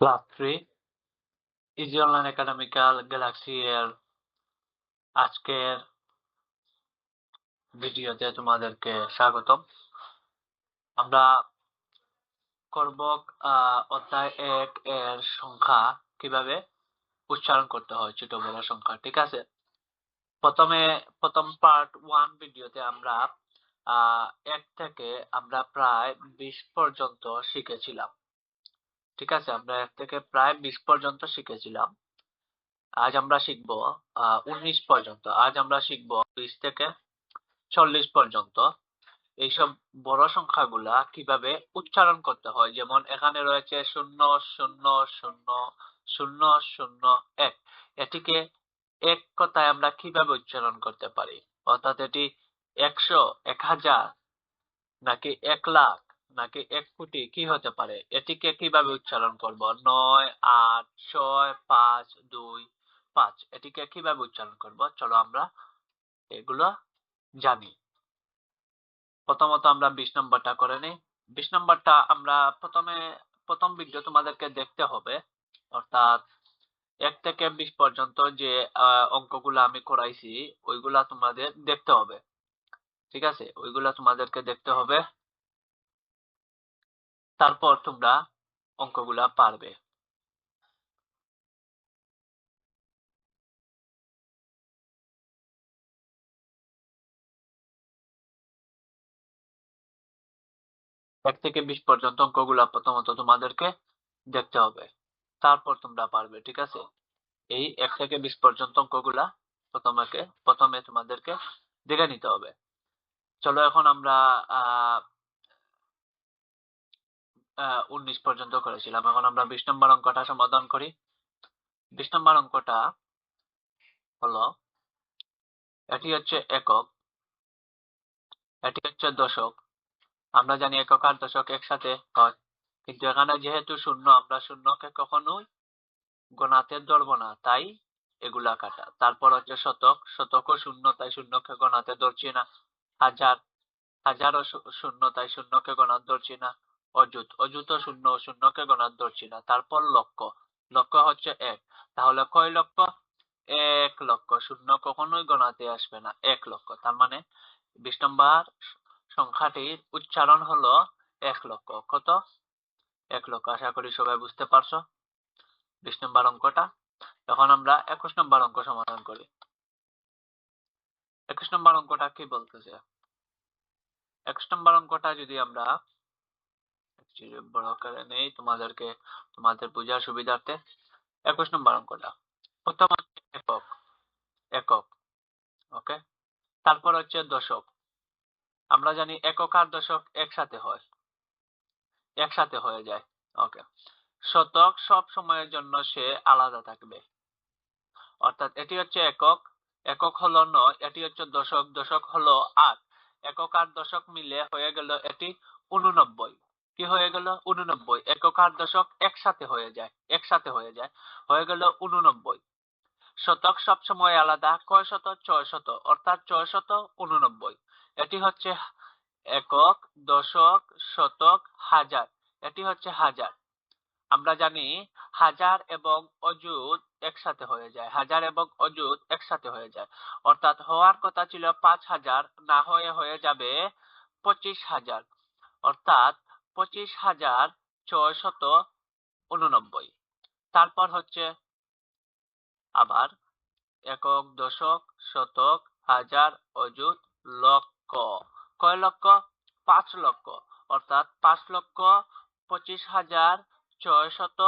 Class three easy online academical galaxy এর আজকের ভিডিওতে তোমাদেরকে স্বাগতম। আমরা করব অধ্যায় এক এর সংখ্যা কীভাবে উচ্চারণ করতে হয়, ছোট বড় সংখ্যা, ঠিক আছে? প্রথমে, প্রথম পার্ট ওয়ান ভিডিওতে আমরা এক থেকে আমরা প্রায় বিশ পর্যন্ত শিখেছিলাম। ঠিক আছে, আমরা এক থেকে প্রায় বিশ পর্যন্ত শিখেছিলাম। আজ আমরা শিখব উনিশ পর্যন্ত। আজ আমরা শিখব বিশ থেকে চল্লিশ পর্যন্ত। এইসব বড় সংখ্যাগুলা কীভাবে উচ্চারণ করতে হয়? যেমন এখানে রয়েছে শূন্য শূন্য শূন্য শূন্য শূন্য, এক। এটিকে এক কথায় আমরা কীভাবে উচ্চারণ করতে পারি? অর্থাৎ এটি একশো, এক হাজার, নাকি এক লাখ? নাকি এক কোটি? কি হতে পারে? এটিকে কীভাবে উচ্চারণ করব? নয়, আট, ছয়, পাঁচ, দুই, পাঁচ। এটিকে কীভাবে উচ্চারণ করব? চলো আমরা এগুলো জানি। প্রথমত আমরা বিশ নম্বরটা করে নিই। বিশ নম্বরটা আমরা প্রথমে, প্রথম ভিডিও তোমাদেরকে দেখতে হবে। অর্থাৎ এক থেকে বিশ পর্যন্ত যে অঙ্কগুলো আমি করাইছি, ওইগুলা তোমাদের দেখতে হবে। ঠিক আছে? ওইগুলা তোমাদেরকে দেখতে হবে। তারপর তোমরা অঙ্কগুলা পারবে। এক থেকে বিশ পর্যন্ত অঙ্কগুলা প্রথমত তোমাদেরকে দেখতে হবে। তারপর তোমরা পারবে, ঠিক আছে? এই এক থেকে বিশ পর্যন্ত অঙ্কগুলা প্রথমে প্রথমে তোমাদেরকে দেখে নিতে হবে। চলো এখন আমরা, আহ উনিশ পর্যন্ত করেছিলাম। এখন আমরা বিশ নম্বর অঙ্কটা সমাধান করি। বিশ নম্বর অঙ্কটা হলো, এটি হচ্ছে একক, এটি হচ্ছে দশক। আমরা জানি একক আর দশক একসাথে হয়। কিন্তু এখানে যেহেতু শূন্য, আমরা শূন্যকে কখনোই গণাতে ধরবো না, তাই এগুলা কাটা। তারপর হচ্ছে শতক, শতকও শূন্য, তাই শূন্যকে গণাতে ধরছি না। হাজার, হাজারও শূন্য, তাই শূন্যকে গণাতে ধরছি না। অযুত অযুত শূন্য, শূন্যকে ধরছি না তারপর লক্ষ। লক্ষ হচ্ছে এক। তাহলে কয় লক্ষ? এক লক্ষ। শূন্য কখনোই গণাতে আসবে না। এক লক্ষ। তার মানে বিশ নম্বর সংখ্যাটির উচ্চারণ হলো এক লক্ষ। কত? এক লক্ষ। আশা করি সবাই বুঝতে পারছ বিশ নম্বর অঙ্কটা। এখন আমরা একুশ নম্বর অঙ্ক সমাধান করি। একুশ নম্বর অঙ্কটা কি বলতেছে? একুশ নম্বর অঙ্কটা যদি আমরা বড় নেই, তোমাদেরকে, তোমাদের বোঝার সুবিধার্থে একুশ নম্বর অঙ্কটা। প্রথম একক একক ওকে তারপর হচ্ছে দশক। আমরা জানি একক আর দশক একসাথে হয়, একসাথে হয়ে যায় ওকে শতক সব সময়ের জন্য সে আলাদা থাকবে। অর্থাৎ এটি হচ্ছে একক একক হলো নয়, এটি হচ্ছে দশক দশক হলো আট। একক আর দশক মিলে হয়ে গেল এটি উননব্বই কি হয়ে গেল? উননব্বই। একক আর দশক একসাথে হয়ে যায়, একসাথে হয়ে যায়। হয়ে গেল উননব্বই। শতক সবসময় আলাদা, কয় শত ছয় শত অর্থাৎ ছয় শত উননব্বই। এটি হচ্ছে একক দশক, শতক, হাজার। এটি হচ্ছে হাজার। আমরা জানি হাজার এবং অযুত একসাথে হয়ে যায়। হাজার এবং অযুত একসাথে হয়ে যায়। অর্থাৎ হওয়ার কথা ছিল পাঁচ হাজার, না হয়ে হয়ে যাবে পঁচিশ হাজার। অর্থাৎ পঁচিশ হাজার ছয়শত উননব্বই। তারপর হচ্ছে আবার একক, দশক, শতক, হাজার, অযুত, লক্ষ। কয় লক্ষ? পাঁচ লক্ষ। অর্থাৎ পাঁচ লক্ষ পঁচিশ হাজার ছয়শত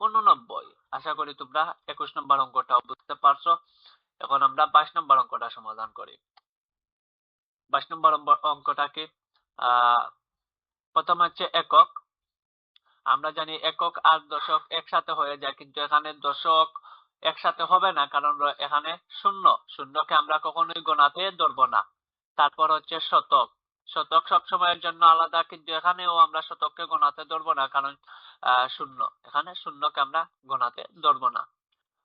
উননব্বই। আশা করি তোমরা একুশ নম্বর অঙ্কটা বুঝতে পারছ। এখন আমরা বাইশ নম্বর অঙ্কটা সমাধান করি। বাইশ নম্বর অঙ্কটাকে, আহ প্রথম হচ্ছে একক। আমরা জানি একক আর দশক একসাথে হয়ে যায়, কিন্তু এখানে দশক একসাথে হবে না, কারণ এখানে শূন্য। শূন্যকে আমরা কখনোই গোনাতে ধরবো না। তারপর হচ্ছে শতক। শতক সবসময়ের জন্য আলাদা, কিন্তু এখানেও আমরা শতককে গোনাতে ধরবো না, কারণ শূন্য। এখানে শূন্যকে আমরা গোনাতে ধরবো না।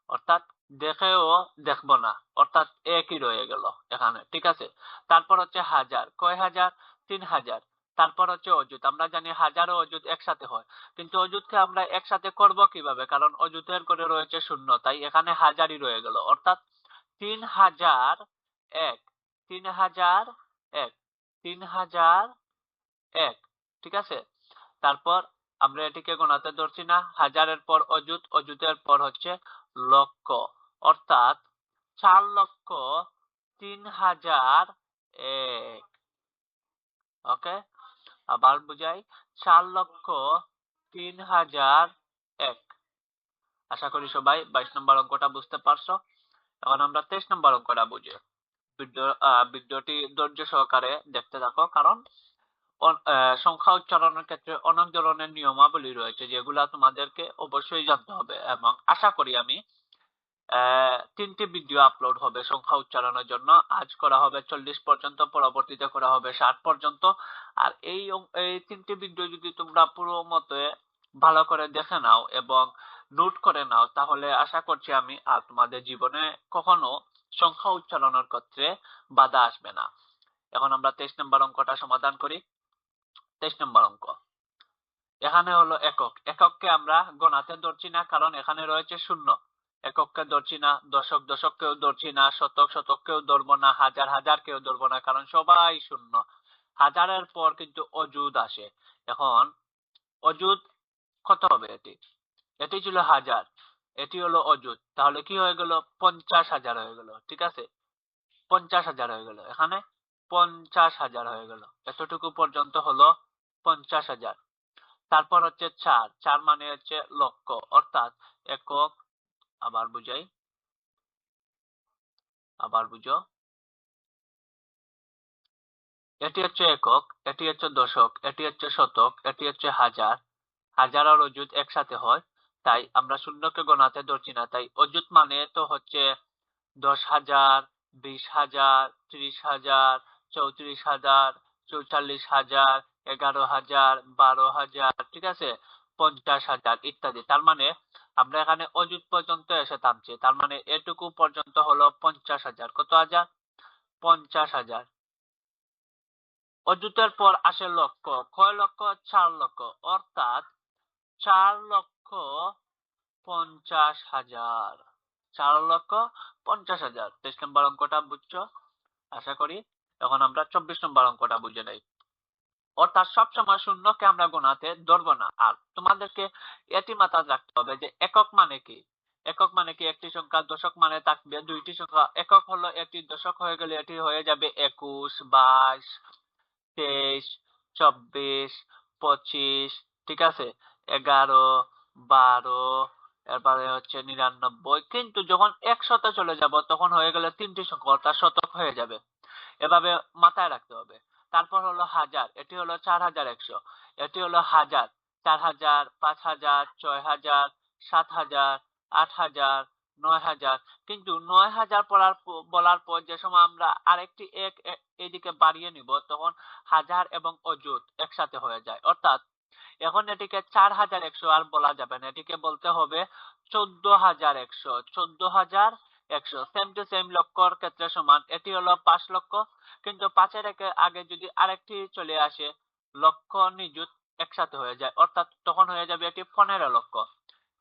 অর্থাৎ দেখেও দেখব না। অর্থাৎ একই রয়ে গেল এখানে। ঠিক আছে? তারপর হচ্ছে হাজার। কয় হাজার? তিন হাজার। তারপর হচ্ছে অজুত আমরা জানি হাজার ও অজুত একসাথে হয়। কিন্তু অজুতকে আমরা একসাথে করব কীভাবে? কারণ অজুতের করে রয়েছে শূন্য, তাই এখানে হাজারই রয়ে গেল। অর্থাৎ তিন হাজার এক, তিন হাজার এক, তিন হাজার এক, ঠিক আছে? তারপর আমরা এটিকে গোনাতে ধরছি না। হাজারের পর অজুত অজুতের পর হচ্ছে লক্ষ। অর্থাৎ চার লক্ষ তিন হাজার এক, ওকে? আবার বুঝাই চার লক্ষ তিন হাজার এক। আশা করি সবাই বাইশ নম্বর অঙ্কটা বুঝতে পারছ। এখন আমরা তেইশ নম্বর অঙ্কটা বুঝি। ভিডিওটি ধৈর্য সহকারে দেখতে থাকো, কারণ সংখ্যা উচ্চারণের ক্ষেত্রে অনেক ধরনের নিয়মাবলী রয়েছে, যেগুলা তোমাদেরকে অবশ্যই জানতে হবে। এবং আশা করি আমি তিনটি ভিডিও আপলোড হবে সংখ্যা উচ্চারণের জন্য। আজ করা হবে চল্লিশ পর্যন্ত, পরবর্তীতে করা হবে ষাট পর্যন্ত। আর এই এই তিনটি ভিডিও যদি তোমরা পুরো মতে ভালো করে দেখে নাও এবং নোট করে নাও, তাহলে আশা করছি আমি আর তোমাদের জীবনে কখনো সংখ্যা উচ্চারণের ক্ষেত্রে বাধা আসবে না। এখন আমরা তেইশ নম্বর অঙ্কটা সমাধান করি। তেইশ নম্বর অঙ্ক। এখানে হলো একক। একককে আমরা গণাতে ধরছি না, কারণ এখানে রয়েছে শূন্য। একককে ধরছি না, দশক দশককেও ধরছি না, শতক শতককেও ধরবো না, হাজার হাজার কেউ ধরবো না, কারণ সবাই শূন্য। হাজারের পর কিন্তু অজুদ আসে। এখন অজুদ কত হবে এটি? এটি ছিল হাজার, এটি হলো অজুদ তাহলে কি হয়ে গেল? পঞ্চাশ হাজার হয়ে গেল, ঠিক আছে? পঞ্চাশ হাজার হয়ে গেল। এখানে পঞ্চাশ হাজার হয়ে গেল। এতটুকু পর্যন্ত হলো পঞ্চাশ হাজার। তারপর হচ্ছে চার চার মানে হচ্ছে লক্ষ। অর্থাৎ একক আবার বুঝাই। আবার বুঝো। এটি হচ্ছে একক, এটি হচ্ছে দশক, এটি হচ্ছে শতক, এটি হচ্ছে হাজার। হাজার আর অযুত একসাথে হয়, তাই আমরা শূন্যকে গণাতে ধরছি না, তাই অযুত মানে তো হচ্ছে দশ হাজার, বিশ হাজার, ত্রিশ হাজার, চৌত্রিশ হাজার, চৌচল্লিশ হাজার, এগারো হাজার, বারো হাজার, ঠিক আছে? পঞ্চাশ হাজার ইত্যাদি। তার মানে আমরা এখানে অযুত পর্যন্ত এসে থামছি। তার মানে এটুকু পর্যন্ত হলো পঞ্চাশ হাজার। কত হাজার? পঞ্চাশ হাজার। অযুতের পর আসে লক্ষ। কয় লক্ষ? চার লক্ষ। অর্থাৎ চার লক্ষ পঞ্চাশ হাজার। চার লক্ষ পঞ্চাশ হাজার। তেইশ নম্বর অঙ্কটা বুঝছ? আশা করি। এখন আমরা চব্বিশ নম্বর অঙ্কটা বুঝে নেই। অর্থাৎ সবসময় শূন্যকে আমরা গোনাতে ধরবো না। আর তোমাদেরকে এটি মাথায় রাখতে হবে যে একক মানে কি? একক মানে কি? একটি সংখ্যা দশক মানে থাকবে দুইটি সংখ্যা। একক হলো একটি দশক হয়ে গেলে এটি হয়ে যাবে একুশ, বাইশ, তেইশ, চব্বিশ, পঁচিশ, ঠিক আছে? এগারো, বারো, এরপরে হচ্ছে নিরানব্বই। কিন্তু যখন একশতে চলে যাব, তখন হয়ে গেলে তিনটি সংখ্যা অর্থাৎ শতক হয়ে যাবে। এভাবে মাথায় রাখতে হবে। তারপর হলো হাজার, এটি হলো চার হাজার একশো, এটি হলো হাজার, চার হাজার, পাঁচ হাজার, ছয় হাজার, সাত হাজার, আট হাজার, নয় হাজার। কিন্তু নয় হাজার পড়ার বলার পর যে সময় আমরা আরেকটি এক এদিকে বাড়িয়ে নিব, তখন হাজার এবং অযুত একসাথে হয়ে যায়। অর্থাৎ এখন এটিকে চার হাজার একশো আর বলা যাবে না, এটিকে বলতে হবে চোদ্দ হাজার একশো, চোদ্দ হাজার একশো সেম টু সেম লক্ষর ক্ষেত্রে সমান। এটি হলো পাঁচ লক্ষ কিন্তু পাঁচের আগে যদি আরেকটি চলে আসে নিযুত একসাথে হয়ে যায়। অর্থাৎ তখন হয়ে যাবে এটি পনেরো লক্ষ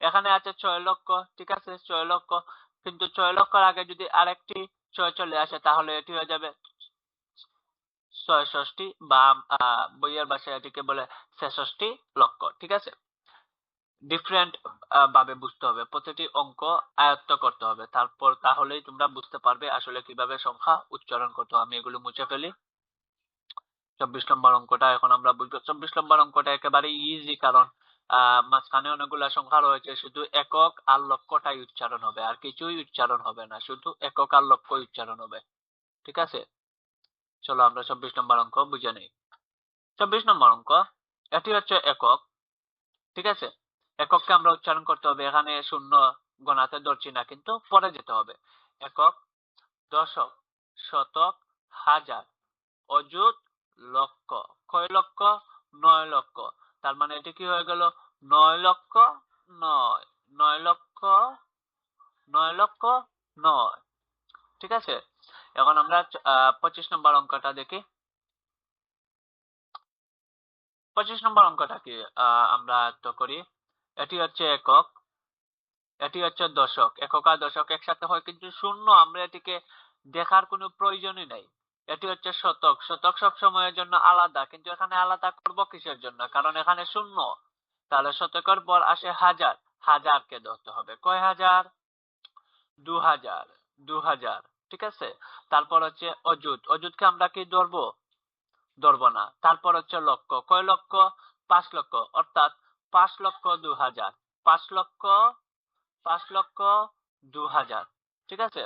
এখানে আছে ছয় লক্ষ ঠিক আছে, ছয় লক্ষ কিন্তু ছয় লক্ষর আগে যদি আরেকটি ছয় চলে আসে, তাহলে এটি হয়ে যাবে ছয়ষষ্টি বা বইয়ের ভাষায় এটিকে বলে ছেষট্টি লক্ষ ঠিক আছে? ডিফারেন্ট ভাবে বুঝতে হবে। প্রতিটি অঙ্ক আয়ত্ত করতে হবে। তারপর তাহলেই তোমরা বুঝতে পারবে আসলে কীভাবে সংখ্যা উচ্চারণ করতে আমি এগুলো মুছে ফেলি। চব্বিশ নম্বর অঙ্কটা, এখন আমরা বুঝব। চব্বিশ নম্বর অঙ্কটা একেবারে ইজি কারণ মাঝখানে সংখ্যা রয়েছে। শুধু একক আর লক্ষটাই উচ্চারণ হবে। আর কিছুই উচ্চারণ হবে না। শুধু একক আর লক্ষ উচ্চারণ হবে। ঠিক আছে? চলো আমরা চব্বিশ নম্বর অঙ্ক বুঝে নিই। চব্বিশ নম্বর অঙ্ক, এটি হচ্ছে একক। ঠিক আছে? একককে আমরা উচ্চারণ করতে হবে। এখানে শূন্য গণাতে ধরছি না, কিন্তু পরে যেতে হবে। একক, দশক, শতক, হাজার, অযুত, লক্ষ। কয় লক্ষ? নয় লক্ষ। তার মানে এটি কি হয়ে গেল? নয় লক্ষ, নয়। নয় লক্ষ নয় লক্ষ, নয়। ঠিক আছে? এখন আমরা পঁচিশ নম্বর অঙ্কটা দেখি। পঁচিশ নম্বর অঙ্কটা কি? আমরা আয়ত্ত করি। এটি হচ্ছে একক, এটি হচ্ছে দশক। একক আর দশক একসাথে হয় কিন্তু শূন্য, আমরা এটিকে দেখার কোনো প্রয়োজনই নাই। এটি হচ্ছে শতক। শতক সব সময়ের জন্য আলাদা, কিন্তু এখানে আলাদা করব কিসের জন্য? কারণ এখানে শূন্য। তাহলে শতকের পর আসে হাজার। হাজারকে ধরতে হবে। কয় হাজার? দু হাজার। দু হাজার। ঠিক আছে? তারপর হচ্ছে অযুত। অযুতকে আমরা কি ধরবো? ধরবো না। তারপর হচ্ছে লক্ষ। কয় লক্ষ? পাঁচ লক্ষ। অর্থাৎ পাঁচ লক্ষ দু হাজার। পাঁচ লক্ষ পাঁচ লক্ষ দু হাজার। ঠিক আছে?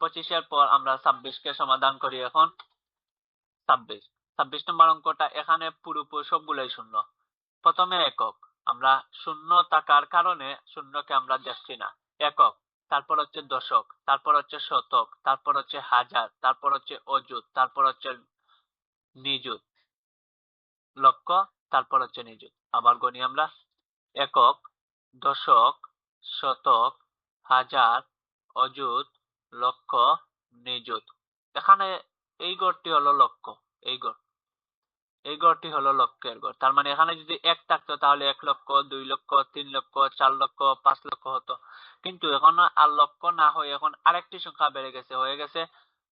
পঁচিশের পর আমরা ছাব্বিশকে সমাধান করি এখন। ছাব্বিশ। ছাব্বিশ নম্বর অঙ্কটা এখানে পুরোপুরি সবগুলোই শূন্য। প্রথমে একক। আমরা শূন্য থাকার কারণে শূন্যকে আমরা দেখছি না। একক। তারপর হচ্ছে দশক। তারপর হচ্ছে শতক। তারপর হচ্ছে হাজার। তারপর হচ্ছে অযুত। তারপর হচ্ছে নিযুত। লক্ষ তারপর হচ্ছে নিযুত আবার গণি আমরা। একক, দশক, শতক, হাজার, অযুত, লক্ষ, নিযুত। এখানে এই গড়টি হলো লক্ষ, এই গড়। এই গড়টি হলো লক্ষের গড়। তার মানে এখানে যদি এক থাকতো তাহলে এক লক্ষ, দুই লক্ষ, তিন লক্ষ, চার লক্ষ, পাঁচ লক্ষ হতো। কিন্তু এখন আর লক্ষ না হয়ে এখন আরেকটি সংখ্যা বেড়ে গেছে। হয়ে গেছে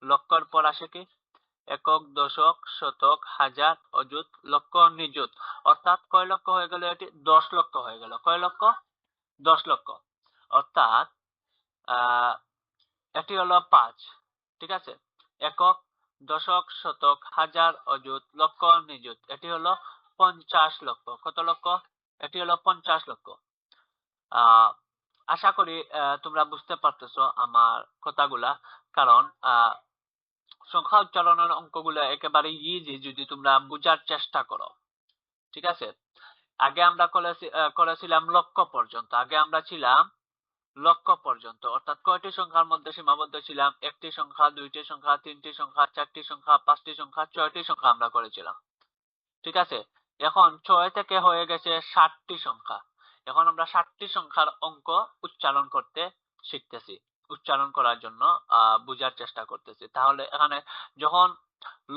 লক্ষর পর আসে কি? একক দশক শতক হাজার অযুত লক্ষ নিযুত। অর্থাৎ কয় লক্ষ হয়ে গেল এটি? দশ লক্ষ হয়ে গেল। কয় লক্ষ? দশ লক্ষ। অর্থাৎ এটি হলো পাঁচ। ঠিক আছে? একক দশক শতক হাজার অযুত লক্ষ নিযুত। এটি হলো পঞ্চাশ লক্ষ। কত লক্ষ? এটি হলো পঞ্চাশ লক্ষ। আশা করি তোমরা বুঝতে পারতেছো আমার কথাগুলা। কারণ আহ, সংখ্যা উচ্চারণের অঙ্কগুলো একেবারে ইজি যদি তোমরা বোঝার চেষ্টা করো। ঠিক আছে? আগে আমরা করেছিলাম লক্ষ পর্যন্ত। আগে আমরা ছিলাম লক্ষ পর্যন্ত। অর্থাৎ কয়টি সংখ্যার মধ্যে সীমাবদ্ধ ছিলাম? একটি সংখ্যা, দুইটি সংখ্যা, তিনটি সংখ্যা, চারটি সংখ্যা, পাঁচটি সংখ্যা, ছয়টি সংখ্যা আমরা করেছিলাম। ঠিক আছে? এখন ছয় থেকে হয়ে গেছে ষাটটি সংখ্যা। এখন আমরা ষাটটি সংখ্যার অঙ্ক উচ্চারণ করতে শিখতেছি। উচ্চারণ করার জন্য বোঝার চেষ্টা করতেছি। তাহলে এখানে যখন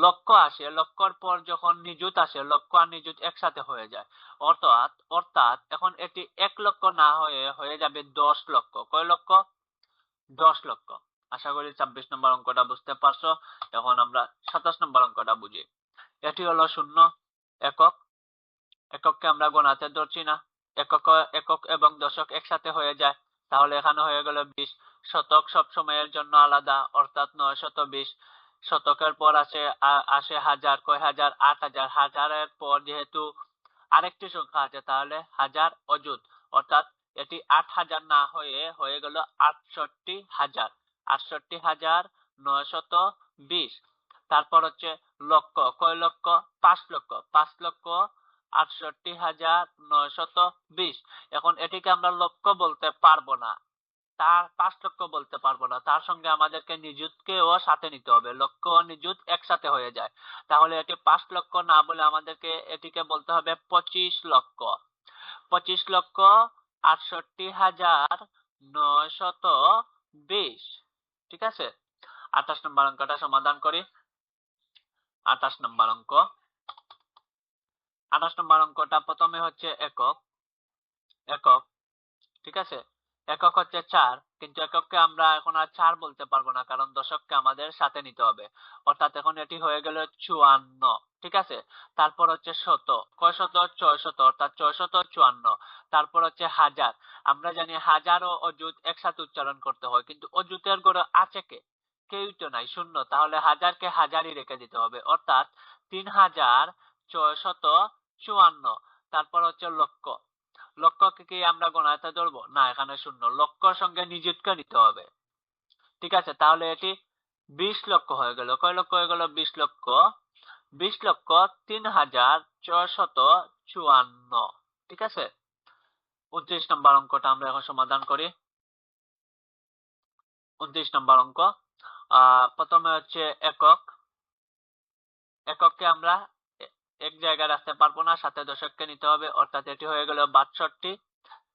লক্ষ আসে লক্ষর পর যখন নিযুত আসে লক্ষ আর নিযুত একসাথে হয়ে যায়। অর্থাৎ অর্থাৎ এখন এটি এক লক্ষ না হয়ে হয়ে যাবে দশ লক্ষ। কয় লক্ষ? দশ লক্ষ। আশা করি ছাব্বিশ নম্বর অঙ্কটা বুঝতে পারছ। এখন আমরা সাতাশ নম্বর অঙ্কটা বুঝি। এটি হলো শূন্য, একক। একককে আমরা গোনাতে ধরছি না। একক একক এবং দশক একসাথে হয়ে যায়। তাহলে এখানে হয়ে গেল বিশ। শতক সব সময়ের জন্য আলাদা, অর্থাৎ নয় শত বিশ শতকের পর আসে আসে হাজার, কয় হাজার? আট হাজার। হাজারের পর যেহেতু আরেকটি সংখ্যা আছে, তাহলে হাজার অযুত। অর্থাৎ এটি আট হাজার না হয়ে হয়ে গেল আটষট্টি হাজার। আটষট্টি হাজার নয় শত বিশ। তারপর হচ্ছে লক্ষ। কয় লক্ষ? পাঁচ লক্ষ। পাঁচ লক্ষ আটষট্টি হাজার নয় শত বিশ। এখন এটিকে আমরা লক্ষ বলতে পারব না। তার পাঁচ লক্ষ বলতে পারব না। তার সঙ্গে আমাদেরকে নিযুতকেও সাথে নিতে হবে। লক্ষ নিযুত একসাথে হয়ে যায়। তাহলে এটি পাঁচ লক্ষ না বলে আমাদেরকে এটিকে বলতে হবে পঁচিশ লক্ষ পঁচিশ লক্ষ আটষট্টি হাজার নয়শত বিশ। ঠিক আছে? আঠাশ নম্বর অঙ্কটা সমাধান করি। আঠাশ নম্বর অঙ্ক। আঠাশ নম্বর অঙ্কটা প্রথমে হচ্ছে একক একক, ঠিক আছে? একক হচ্ছে চার, কিন্তু একককে আমরা এখন আর চার বলতে পারব না, কারণ দশককে আমাদের সাথে নিতে হবে। অর্থাৎ এখন এটি হয়ে গেল চুয়ান্ন, ঠিক আছে? তারপর হচ্ছে শত, কয় শত? ছয় শত, অর্থাৎ ছয় শত চুয়ান্ন। তারপর হচ্ছে হাজার। আমরা জানি হাজার ও অযুত একসাথে উচ্চারণ করতে হয়, কিন্তু অযুতের গড়ে আছে কে? কেউই তো নাই, শূন্য। তাহলে হাজারকে হাজারই রেখে দিতে হবে। অর্থাৎ তিন হাজার ছয় শত চুয়ান্ন। তারপর হচ্ছে লক্ষ। লক্ষকে কি আমরা গণাতে ধরবো? না, এখানে শূন্য। লক্ষর সঙ্গে নিযুতকে নিতে হবে। ঠিক আছে, তাহলে এটি বিশ লক্ষ হয়ে গেল। কয় লক্ষ হয়ে গেল? বিশ লক্ষ। বিশ লক্ষ তিন হাজার ছয়শত চুয়ান্ন। ঠিক আছে? উনত্রিশ নম্বর অঙ্কটা আমরা এখন সমাধান করি। উনত্রিশ নম্বর অঙ্ক। প্রথমে হচ্ছে একক। একককে আমরা এক জায়গায় রাখতে পারব না, সাথে দশককে নিতে হবে। অর্থাৎ এটি হয়ে গেল বাষট্টি,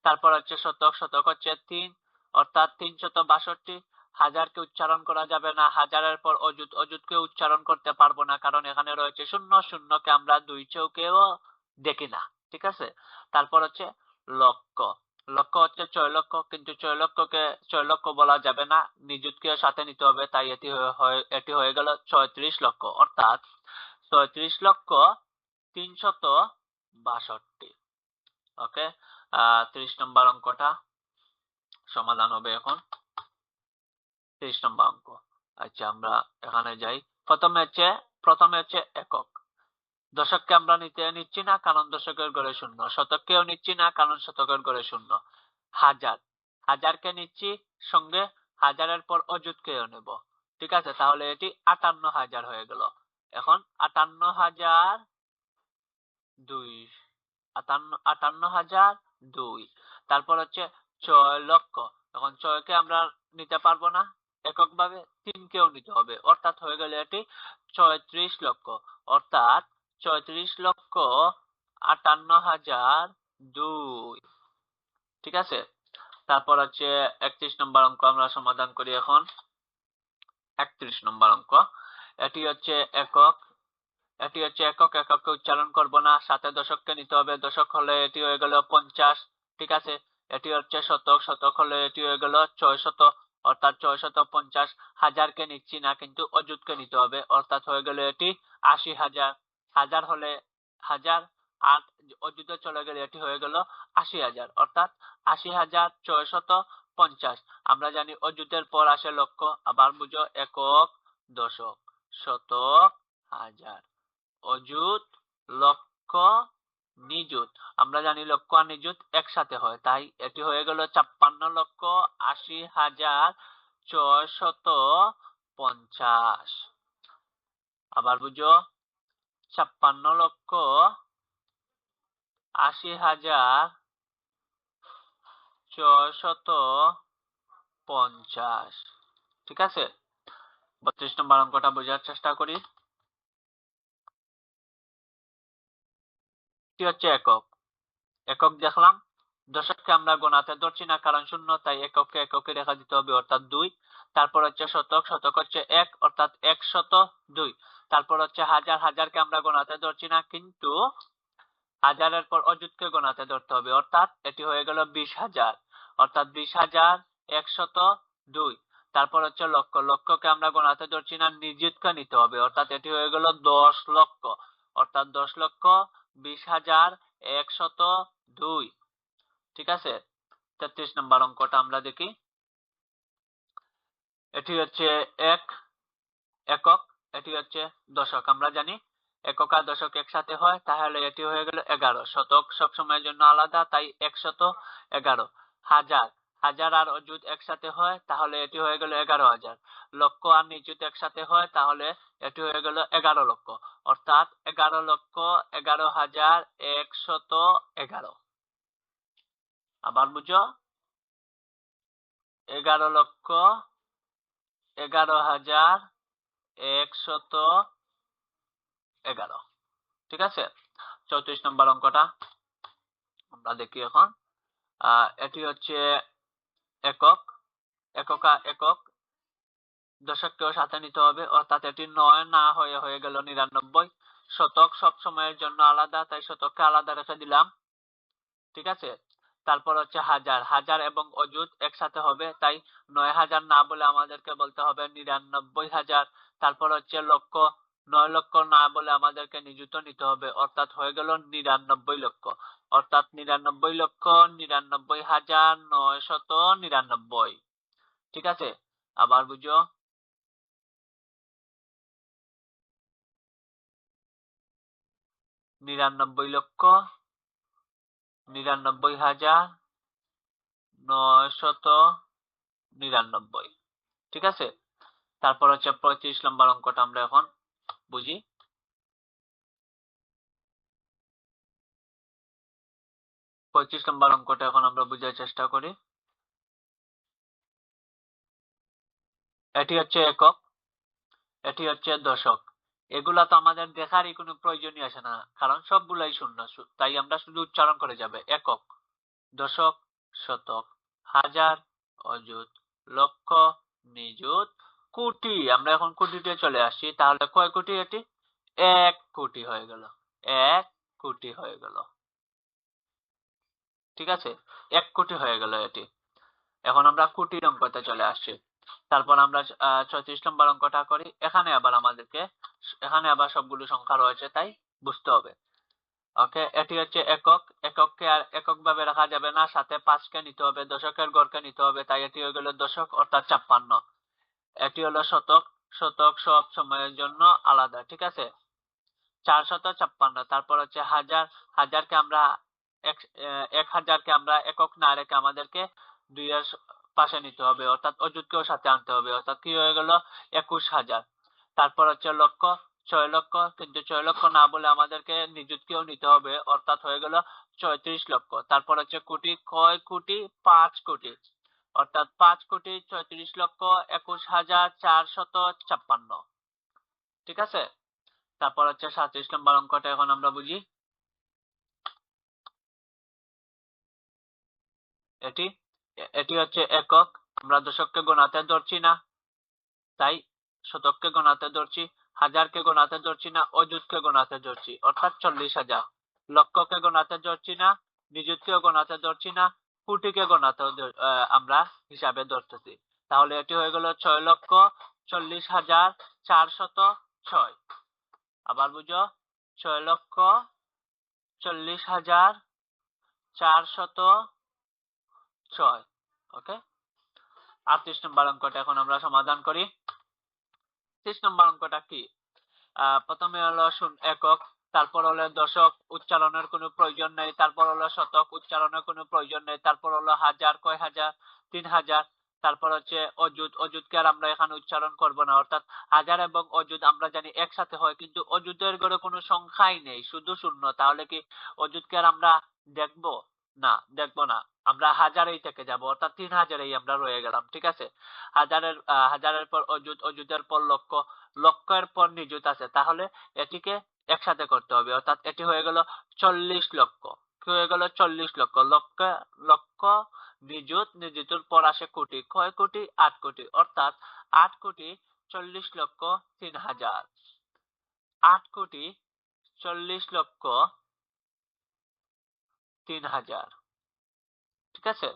তারপর হচ্ছে শতক শতক হচ্ছে তিন, অর্থাৎ তিনশত বাষট্টি। হাজারকে উচ্চারণ করা যাবে না, হাজারের পর অযুত, অযুতকে উচ্চারণ করতে পারব না, কারণ এখানে রয়েছে শূন্য, শূন্যকে আমরা দুই চৌকেও দেখি না, ঠিক আছে? তারপর হচ্ছে লক্ষ। লক্ষ হচ্ছে ছয় লক্ষ কিন্তু ছয় লক্ষকে ছয় লক্ষ বলা যাবে না নিযুতকে সাথে নিতে হবে, তাই এটি হয়ে- এটি হয়ে গেল ছয়ত্রিশ লক্ষ। অর্থাৎ ছয়ত্রিশ লক্ষ তিনশত বাষট্টি। ওকে ত্রিশ নম্বর অঙ্কটা সমাধান হবে এখন। ত্রিশ নম্বর অঙ্ক। আচ্ছা আমরা এখানে যাই। প্রথমে হচ্ছে প্রথমে হচ্ছে একক। দশককে আমরা নিতে নিচ্ছি না, কারণ দশকের ঘরে শূন্য। শতককেও নিচ্ছি না, কারণ শতকের ঘরে শূন্য। হাজার। হাজারকে নিচ্ছি সঙ্গে, হাজারের পর অযুতকেও নেব। ঠিক আছে? তাহলে এটি আটান্ন হাজার হয়ে গেল। এখন আটান্ন হাজার দুই। আটান্ন আটান্ন হাজার দুই। তারপর হচ্ছে ছয় লক্ষ। এখন ছয়কে আমরা নিতে পারব না। একক ভাবে তিনকেও নিতে হবে। অর্থাৎ হয়ে গেল এটি ছয়ত্রিশ লক্ষ। অর্থাৎ ছয়ত্রিশ লক্ষ আটান্ন হাজার দুই। ঠিক আছে? তারপর হচ্ছে একত্রিশ নম্বর অঙ্ক আমরা সমাধান করি এখন। একত্রিশ নম্বর অঙ্ক। এটি হচ্ছে একক এটি হচ্ছে একক, এককে উচ্চারণ করব না। সাথে দশককে নিতে হবে। দশক হলে এটি হয়ে গেল পঞ্চাশ, ঠিক আছে? এটি হচ্ছে শতক শতক হলে এটি হয়ে গেল ছয় শত অর্থাৎ ছয় শত পঞ্চাশ হাজারকে নিচ্ছি না, কিন্তু অযুতকে নিতে হবে। অর্থাৎ হয়ে গেল এটি আশি হাজার। হাজার হলে হাজার আর অযুতে চলে গেলে এটি হয়ে গেল আশি হাজার, অর্থাৎ আশি হাজার ছয় শত পঞ্চাশ। আমরা জানি অযুতের পর আসে লক্ষ্য। আবার বুঝো একক দশক, শতক হাজার। অযুত, লক্ষ, নিযুত। আমরা জানি লক্ষ আর নিযুত একসাথে হয়। তাই এটি হয়ে গেল ছাপ্পান্ন লক্ষ আশি হাজার ছয় শত পঞ্চাশ। আবার বুঝো, ছাপ্পান্ন লক্ষ আশি হাজার ছয়শত পঞ্চাশ। ঠিক আছে? বত্রিশ নম্বর অঙ্কটা বোঝার চেষ্টা করি। কি হচ্ছে একক। একক দেখলাম। দশককে আমরা গোনাতে ধরছি না, কারণ শূন্য, তাই এককে এককে রেখা দিতে হবে, অর্থাৎ দুই। তারপর হচ্ছে শতক শতক হচ্ছে এক, অর্থাৎ এক শত দুই। তারপর হচ্ছে হাজার, হাজারকে আমরা গোনাতে ধরছি না, কিন্তু হাজারের পর অযুতকে গোনাতে ধরতে হবে, অর্থাৎ এটি হয়ে গেল বিশ হাজার। অর্থাৎ বিশ হাজার একশত দুই। তারপর হচ্ছে লক্ষ, লক্ষকে আমরা গোনাতে ধরছি না, নিযুতকে নিতে হবে, অর্থাৎ এটি হয়ে গেল দশ লক্ষ। অর্থাৎ দশ লক্ষ বিশ হাজার একশত দুই। ঠিক আছে? তেত্রিশ নম্বর অঙ্কটা আমরা দেখি। এটি হচ্ছে এক, একক, এটি হচ্ছে দশক। আমরা জানি একক আর দশক একসাথে হয়, তাহলে এটি হয়ে গেল এগারো। শতক সবসময়ের জন্য আলাদা, তাই একশত এগারো। হাজার। হাজার আর অযুত একসাথে হয়, তাহলে এটি হয়ে গেল এগারো হাজার। লক্ষ আর নিযুত একসাথে হয়, তাহলে এটি হয়ে গেল এগারো লক্ষ। অর্থাৎ এগারো লক্ষ এগারো হাজার একশত এগারো। আবার বুঝো। এগারো লক্ষ এগারো হাজার একশত এগারো। ঠিক আছে? চৌত্রিশ নম্বর অঙ্কটা। আমরা দেখি এখন। এটি হচ্ছে একক, এককা একক, দশককেও সাথে নিতে হবে। অর্থাৎ এটি নয় না হয়ে হয়ে গেল নিরানব্বই শতক। সব সময়ের জন্য আলাদা, তাই শতককে আলাদা রেখে দিলাম। ঠিক আছে? তারপর হচ্ছে হাজার। হাজার এবং অযুত একসাথে হবে, তাই নয় হাজার না বলে আমাদেরকে বলতে হবে নিরানব্বই হাজার। তারপর হচ্ছে লক্ষ নয় লক্ষ না বলে আমাদেরকে নিযুত নিতে হবে। অর্থাৎ হয়ে গেল নিরানব্বই লক্ষ। অর্থাৎ নিরানব্বই লক্ষ, নিরানব্বই হাজার নয় শত নিরানব্বই। ঠিক আছে? আবার বুঝো। নিরানব্বই লক্ষ, নিরানব্বই হাজার নয় শত নিরানব্বই। ঠিক আছে? তারপর হচ্ছে পঁয়ত্রিশ নম্বর অঙ্কটা আমরা এখন বুঝি? পঁয়ত্রিশ নম্বর অঙ্কটা এখন আমরা বুঝার চেষ্টা করি। এটি হচ্ছে একক, এটি হচ্ছে দশক। এগুলা তো আমাদের দেখারই কোনো প্রয়োজনই আসে না, কারণ সবগুলাই শূন্য তাই আমরা শুধু উচ্চারণ করে যাবে, একক, দশক, শতক, হাজার, অযুত, লক্ষ, নিযুত কোটি, আমরা এখন কোটিতে চলে আসি তাহলে কয় কোটি এটি? এক কোটি হয়ে গেল। এক কোটি হয়ে গেল। ঠিক আছে? এক কোটি হয়ে গেল এটি। এখন আমরা কোটির অঙ্কতে চলে আসছি। তারপর আমরা চৌত্রিশ নম্বর অঙ্কটা করি। এখানে আবার আমাদেরকে, এখানে আবার সবগুলো সংখ্যা রয়েছে, তাই বুঝতে হবে। ওকে, এটি হচ্ছে একক। একককে আর একক ভাবে রাখা যাবে না। সাথে পাঁচকে নিতে হবে, দশকের গড়কে নিতে হবে, তাই এটি হয়ে গেল দশক, অর্থাৎ ছাপ্পান্ন। এটি হলো শতক শতক সব সময়ের জন্য আলাদা, ঠিক আছে? চারশত ছাপ্পান্ন, তারপর হচ্ছে হাজার, হাজারকে আমরা এক হাজারকে আমরা একক না রেখে আমাদেরকে দুইয়ের পাশে নিতে হবে, অর্থাৎ অযুতকেও সাথে আনতে হবে, অর্থাৎ কি হয়ে গেল? একুশ হাজার। তারপর হচ্ছে লক্ষ ছয় লক্ষ, কিন্তু ছয় লক্ষ না বলে আমাদেরকে নিযুতকেও নিতে হবে, অর্থাৎ হয়ে গেল ছয়ত্রিশ লক্ষ। তারপর হচ্ছে কোটি, কয় কোটি? পাঁচ কোটি। অর্থাৎ পাঁচ কোটি ছয়ত্রিশ লক্ষ একুশ হাজার চারশত ছাপ্পান্ন। ঠিক আছে? তারপর হচ্ছে সাতত্রিশ নম্বর অঙ্কটা এখন আমরা বুঝি। এটি এটি হচ্ছে একক। আমরা দশককে গোনাতে ধরছি না, তাই শতককে গোনাতে ধরছি, হাজারকে গোনাতে ধরছি না, অযুতকে গোনাতে ধরছি, অর্থাৎ চল্লিশ হাজার। লক্ষকে গোনাতে ধরছি না, নিযুতকেও গোনাতে ধরছি না কোটিকে গোনাতে আমরা হিসাবে ধরতেছি। তাহলে এটি হয়ে গেল ছয় লক্ষ চল্লিশ হাজার চারশত ছয়। আবার বুঝো, ছয় লক্ষ চল্লিশ হাজার চারশত ছয়। ওকে? আটত্রিশ নম্বর অঙ্কটা এখন আমরা সমাধান করি। ত্রিশ নম্বর অঙ্কটা কি? প্রথমে হলো একক তারপর হলো দশক উচ্চারণের কোনো প্রয়োজন নেই, তারপর হলো শতক উচ্চারণের কোনো প্রয়োজন নেই, তারপর হলো হাজার, কয় হাজার, তিন হাজার, তারপর হচ্ছে অজুদ অজুদকে আর আমরা এখানে উচ্চারণ করব না। অর্থাৎ হাজার এবং অজুদ আমরা জানি একসাথে হয়, কিন্তু অজুদের গড়ে কোনো সংখ্যাই নেই, শুধু শূন্য। তাহলে কি অজুদকে আর আমরা দেখব? না দেখব না। আমরা হাজারেই থেকে যাব, অর্থাৎ তিন হাজারেই আমরা রয়ে গেলাম, ঠিক আছে? হাজারের হাজারের পর অজুদ অজুদের পর লক্ষ লক্ষের পর নিযুত আছে। তাহলে এটিকে একসাথে করতে হবে। অর্থাৎ এটি হয়ে গেল চল্লিশ লক্ষ। কি হয়ে গেল? চল্লিশ লক্ষ। লক্ষ লক্ষ, নিযুত, নিযুতের পর আসে কোটি। কয় কোটি? আট কোটি। অর্থাৎ আট কোটি চল্লিশ লক্ষ তিন হাজার। আট কোটি চল্লিশ লক্ষ তিন হাজার। ঠিক আছে?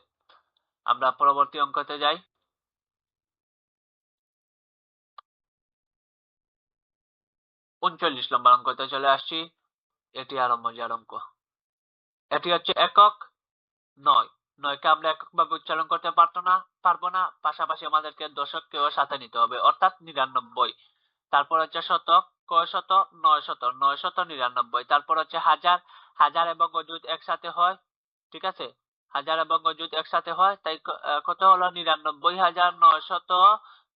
আমরা পরবর্তী অঙ্কতে যাই। উনচল্লিশ নম্বর অঙ্কতে চলে আসছি। এটি আরও মজার অঙ্ক এটি হচ্ছে একক নয়। নয়কে আমরা এককভাবে উচ্চারণ করতে পারতো না, পারব না। পাশাপাশি আমাদেরকে দশককেও সাথে নিতে হবে, অর্থাৎ নিরানব্বই। তারপর হচ্ছে শতক কয় শত নয় শত নয় শত নিরানব্বই। তারপর হচ্ছে হাজার। হাজার এবং অযুত একসাথে হয়, ঠিক আছে? হাজার এবং অযুত একসাথে হয়, তাই কত হলো? নিরানব্বই হাজার, নয় শত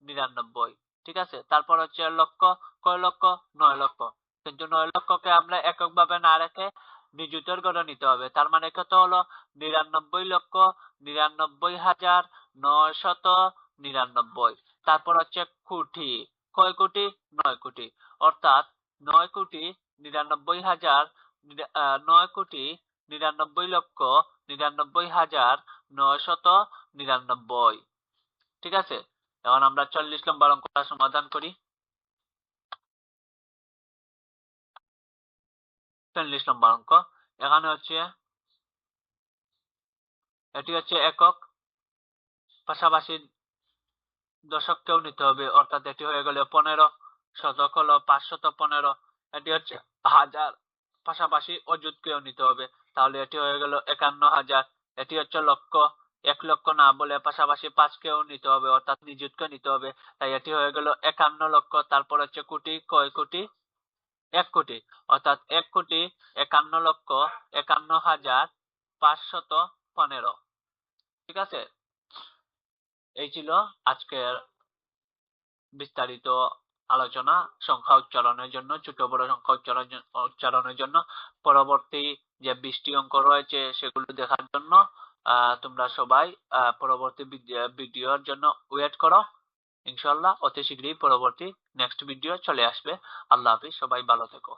নিরানব্বই। ঠিক আছে? তারপর হচ্ছে লক্ষ কয় লক্ষ নয় লক্ষ কিন্তু নয় লক্ষকে আমরা এককভাবে না রেখে নিযুতের গড়ে নিতে হবে। তার মানে কত হলো? নিরানব্বই লক্ষ নিরানব্বই হাজার নয় শত নিরানব্বই। তারপর হচ্ছে কোটি। কয় কোটি? নয় কোটি। অর্থাৎ নয় কোটি নিরানব্বই হাজার নয় কোটি নিরানব্বই লক্ষ নিরানব্বই হাজার নয় শত নিরানব্বই। ঠিক আছে? এখন আমরা চল্লিশ নম্বর অঙ্কটা সমাধান করি। চল্লিশ নম্বর অঙ্ক। এখানে হচ্ছে, এটি হচ্ছে একক, পাশাপাশি দশককেও নিতে হবে, অর্থাৎ এটি হয়ে গেল পনেরো শতক হলো পাঁচশত পনেরো। এটি হচ্ছে হাজার, পাশাপাশি অযুতকেও নিতে হবে। তাহলে এটি হয়ে গেল একান্ন হাজার, এটি হচ্ছে লক্ষ। এক লক্ষ না বলে পাশাপাশি পাঁচকেও নিতে হবে, অর্থাৎ নিযুতকে নিতে হবে। তাই এটি হয়ে গেল একান্ন লক্ষ, তারপর হচ্ছে কোটি, কয় কোটি? এক কোটি। অর্থাৎ এক কোটি একান্ন লক্ষ একান্ন হাজার পাঁচশত পনেরো। ঠিক আছে? এই ছিল আজকের বিস্তারিত আলোচনা, সংখ্যা উচ্চারণের জন্য, ছোট বড় সংখ্যা উচ্চারণ, উচ্চারণের জন্য। পরবর্তী যে বৃষ্টি অঙ্ক রয়েছে, সেগুলো দেখার জন্য তোমরা সবাই পরবর্তী ভিডিওর জন্য ওয়েট করো। ইনশাল্লাহ অতি শীঘ্রই পরবর্তী নেক্সট ভিডিও চলে আসবে। আল্লাহ হাফিজ, সবাই ভালো থেকো।